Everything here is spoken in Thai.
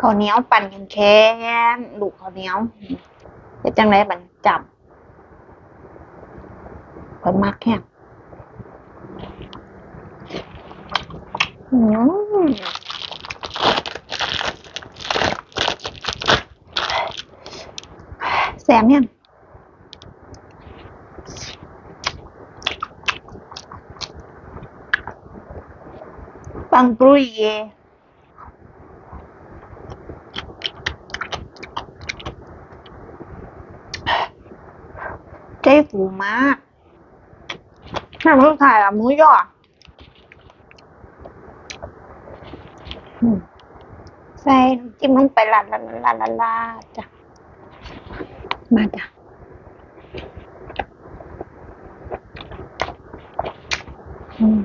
ข้าวเหนียวปั่นแข็งลูกข้าวเหนียวเฮ็ดจังไดบันจับเพิ่นมักแฮงอืมแซ่ยปังปรุยเย ใจฟูมากน้ำลูกถ่ายละหมูยออืมใส่จิ้มลงไปลาลาลาลาลาจ้ะ มาจ้ะอืม